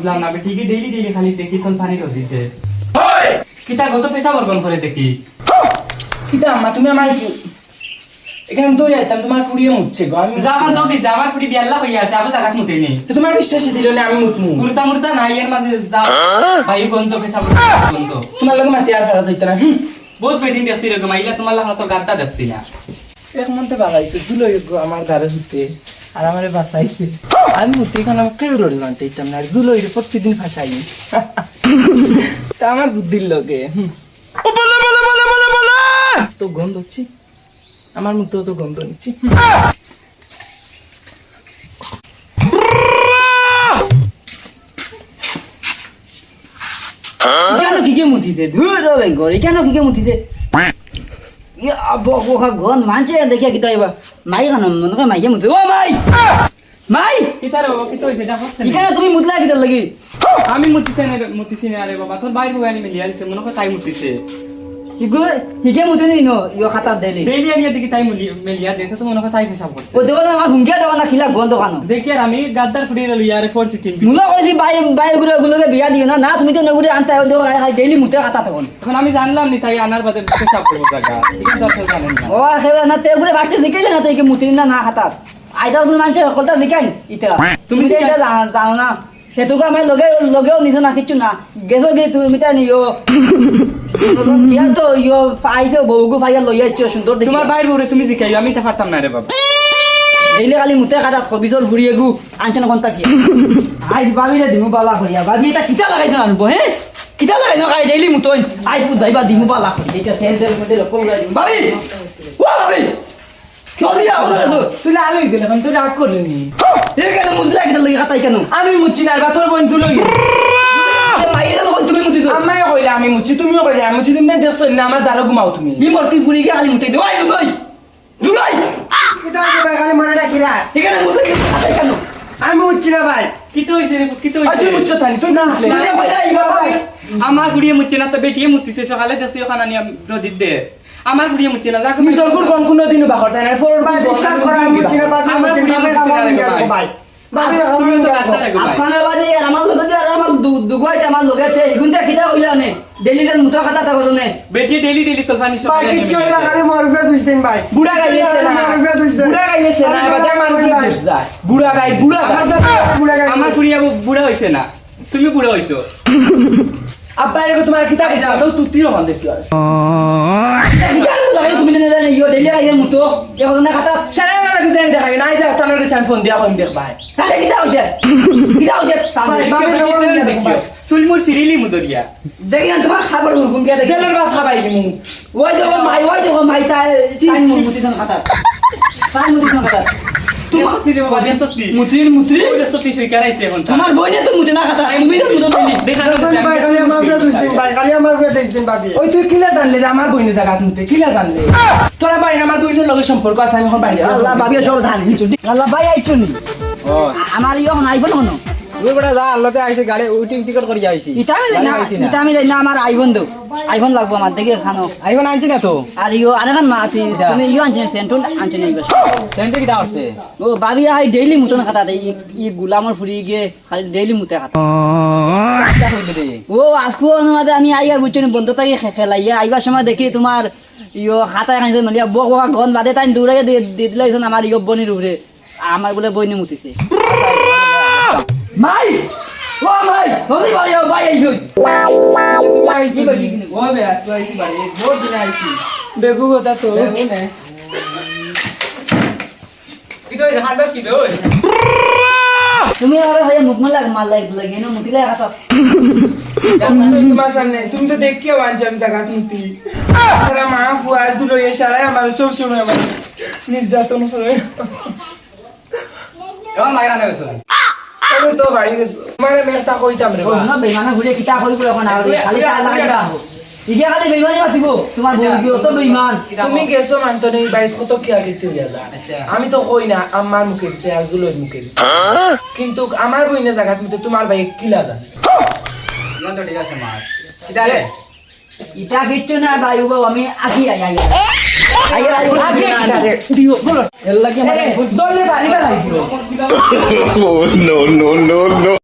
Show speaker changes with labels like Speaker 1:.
Speaker 1: বুঝলাম না ঠিকই ডেইলি ডেইলি খালি দেখি তখন পানি দিতে কিতা গত পেশা বর্গন করে দেখি?
Speaker 2: কিতা আম্মা তুমি আমার এখানে তো যাইতাম তোমার ফুড়িয়ে মুচ্ছে গো আমি
Speaker 1: জামা তো কি জামা ফুটি বিয়াল্লা হইয়া আছে আবার জাগাত মুতে নি
Speaker 2: তো তোমার বিশ্বাসে দিল না আমি মুতমু।
Speaker 1: মুরতা মুরতা নাই এর মাঝে যা ভাই গন্ধ পেশা গন্ধ
Speaker 2: তোমার লগে মাতি আর ফেরা যাইতা না হুম।
Speaker 1: বহুত বেদিন দেখছি এরকম আইলা তোমার লাগা তো গাদ্দা দেখছি না।
Speaker 2: এক মনতে বাগাইছে ঝুলো গো আমার দ্বারে হুতে। আর আমারে বাঁচাইছে। আমি হুতে এখানে আমার কেউ রোল না দিতাম না আর ঝুলো প্রতিদিন ফাঁসাই তা আমার বুদ্ধির লগে। হুম। তো গন্ধ হচ্ছে আমার মুখ তো গন্ধ নিচ্ছি
Speaker 3: কেন কিকে মুতিতে ধুর বেঙ্গর কেন কিকে মুতিতে ইয়া বকা গন মানছে দেখিয়া কিতা এবার মাই খান মনে করে মাইকে মুতি ও মাই! মাই!
Speaker 1: কিতা রে বাবা কিতা হইছে এটা হচ্ছে
Speaker 3: ইখানে তুমি মুতলা কিতার লাগি?
Speaker 1: আমি মুতিছি না মুতিছি না রে বাবা তোর বাইরে বই আনি মিলিয়া দিছে মনে করে তাই মুতিছে।
Speaker 3: ইগো হিকে মুতে নি নো ইয়ো খাতা দেলি
Speaker 1: আনিয়া দেখি তাই মুলি মেলিয়া দেখে তো মনে তাই করছে
Speaker 3: ও দেখো আমার হুমকিয়া দেওয়া না খিলা গন্ধ কানো
Speaker 1: দেখি আর আমি গাদ্দার ফুটি লই আরে ফোর সিটিং
Speaker 3: মুলা কইছি বাই বাই গুলো গুলোকে বিয়া দিও না না তুমি তো নগুরে আনতে দেও ডেইলি মুতে খাতা তখন
Speaker 1: এখন আমি জানলাম নি তাই আনার বাদে পেশাব করব জায়গা তো আপনি জানেন না
Speaker 3: ও সেবা না তে গুরে বাচ্চা দিকাইলে না তেকে মুতি না না খাতা আইতা তুমি মানছে কলতা দিকাই ইতা তুমি এটা জানো- না সেটুকু আমার লগে লগেও নিছো না কিছু না গেছো গে তুমি তা নিও ইয়া তো ইয়ো ফাইছো বউগু ফাইয়া লইয়া ইচ্ছো সুন্দর দেখি।
Speaker 1: তোমার বাইরে বউরে তুমি জিকাই আমি তা পারতাম না রে বাবা।
Speaker 3: ডেইলি খালি মুতে খাতা খবিজর ঘুরিয়ে গু আনছন কোনটা কি আই বাবিলে দিমু বালা করিয়া বাবি এটা কিটা লাগাইছ আনব হে? কিটা লাগাইছ কাই ডেইলি মুতই। আই দিমু বালা করি এটা সেল সেল মধ্যে লোক লাগাই দিমু। বাবি! ও বাবি! জলদি আও না তো
Speaker 2: তুই আলোই তুই রাগ করলি নি।
Speaker 3: এ কেন মুদ্রা কিটা লাগি খাতাই কেন?
Speaker 2: আমি মুচ্ছি না তোর বোন তুলো
Speaker 3: মাইয়া তো তুমি মুতি তো
Speaker 2: আম্মাই মুচ্ছি তুমিও কইলে আমি মুচ্ছি তুমি দেখছ না আমার দ্বারা ঘুমাও তুমি।
Speaker 3: ই মরকি পুরি গে খালি মুতি দে ওই দুই দুই এখানে মুতি খাতাই কেন
Speaker 2: আমি মুচ্ছি না ভাই।
Speaker 1: কি তো হইছে রে কি তো
Speaker 2: আর তুই
Speaker 1: হইছে
Speaker 2: মুচ্ছ তুই না।
Speaker 3: তুই বাবা।
Speaker 1: আমার ফুড়িয়ে মুচ্ছে না তো বেটিয়ে মুতিছে সকালে দেশি ওখানে নিয়ে প্রদীপ দে। আমার ফুড়িয়ে মুচ্ছে না যাক
Speaker 2: তুমি জলপুর কোন কোন দিন বাখর তাই না ফোর বিশ্বাস করা মুচ্ছি না
Speaker 1: আমার ফুড়িয়ে মুচ্ছে না রে ভাই তুমি তো গাদ্দার রে ভাই
Speaker 3: আফগানে বাদে আমার লগে আর আমার দুগাইতে আমার লগে তে ইগুনটা কিটা কইলা নে ডেইলি যেন মুতা খাতা তা কজনে
Speaker 1: বেটিয়ে ডেইলি ডেইলি তো পানি সব
Speaker 2: বুড়া গাই এসে না? বুড়া গাই এসে না? এবার যা মানুষ দোষ যায়। বুড়া গাই বুড়া গাই।
Speaker 1: আমার ফুড়িয়া বুড়া হইছে না? তুমি বুড়া হইছো
Speaker 2: আব্বা এরকম তোমার কিতা কিতা তো তুতিও হন দেখি
Speaker 3: কিটা তুমি নে জানে
Speaker 2: সারা কিছু দেখাই। নাই যা তোমার কাছে ফোন দিয়া কইম দেখ ভাই
Speaker 3: হইছে হইছে
Speaker 1: চুলমুর সিরিলি মুদরিয়া
Speaker 3: দেখি না তোমার খাবার গুন কে দেখি
Speaker 2: ছেলের বাপ খাবাই দিমু
Speaker 3: ওই দেখো মাই ওই দেখো মাই তাই তাই মুতি থান খাতা তাই মুতি থান খাতা
Speaker 1: তোমার সিরি বাবা দেশতি
Speaker 3: মুতির মুতি
Speaker 1: দেশতি সই করাইছে এখন
Speaker 3: তোমার বইনে তো মুতি না খাতা তুমি তো মুতো
Speaker 2: ওই তুই কিলা জানলে যে আমার বইনে জায়গা তুলতে কিলা জানলে তোরা বাইরে আমার দুইজন লগে সম্পর্ক আছে আমি এখন বাইরে
Speaker 3: আল্লাহ ভাবি সব জানি আল্লাহ ভাই আইছো নি আমার ইয়ো আইব না
Speaker 4: ওই বড় যা আল্লাহতে আইছে গাড়ি উইটিং টিকট করে আইছি।
Speaker 3: ইটা আমি না ইটা আমি না আমার আইফোন দো আইফোন লাগবো আমার দেখে খানো
Speaker 4: আইফোন আনছি না তো?
Speaker 3: আর আরেকান মা তুমি ইয়ো আনছে সেন্টুন আনছে না এবার
Speaker 4: সেন্টে কি দাওতে
Speaker 3: ও ভাবি আই ডেইলি মুতন খাতা দে ই গুলামর ফুরি গিয়ে খালি ডেইলি মুতে খাতা। ও আজকু অনুমাদে আমি আইয়া বুঝছি বন্ধ তাকে খেলাইয়া। আইবার সময় দেখি তোমার ইয়ো খাতা খাইছে নলিয়া বক বকা গন বাদে তাই দৌড়াই দিয়ে দিলাইছেন আমার ইয়ো বনির উপরে আমার বলে বইনি মুতিছে। মাই ও মাই নদী বাড়ি ভাই আইছো
Speaker 4: তুমি আইছি বাড়ি ও বে আজকে আইছি বাড়ি। বহুত দিন আইছি
Speaker 2: বেগু কথা তো।
Speaker 4: দেখো নে। কিতো হইছে হান্দাস কি লই
Speaker 3: তুমি আরে ভাই মুখ মাল লাগ মাল লাগ লাগে না মুতিলে খাতা
Speaker 2: তোমার সামনে। তুমি তো দেখিও আনছো আমি জায়গা তুলতি তারা মা ফুয়া জুলো এ সারাই আমার সব সময় আমার। নির্যাতন করে
Speaker 4: এবার মাইরা না গেছো
Speaker 2: আমি তো বাড়ি গেছো। মানে আমি একটা কইতাম রে
Speaker 3: না বেইমানে ঘুরে কিতা কই বলে আর খালি কাল লাগাইবা ইগে খালি বেইমানি মাতিব। তোমার বউ গিয়ে তো বেইমান।
Speaker 2: তুমি গেছো মানতো নেই বাড়িতে কত কি আগে তুই যা
Speaker 4: আচ্ছা।
Speaker 2: আমি তো কই না আমার মুখে দিছে আর জুলোর মুখে দিছে কিন্তু আমার বইনে জায়গা মধ্যে তোমার ভাই কিলা জানে
Speaker 4: না তো ঠিক আছে মা। কিটা রে
Speaker 3: ইটা কিচ্ছু না ভাই আমি আকি আই I.
Speaker 5: no, no, no, no.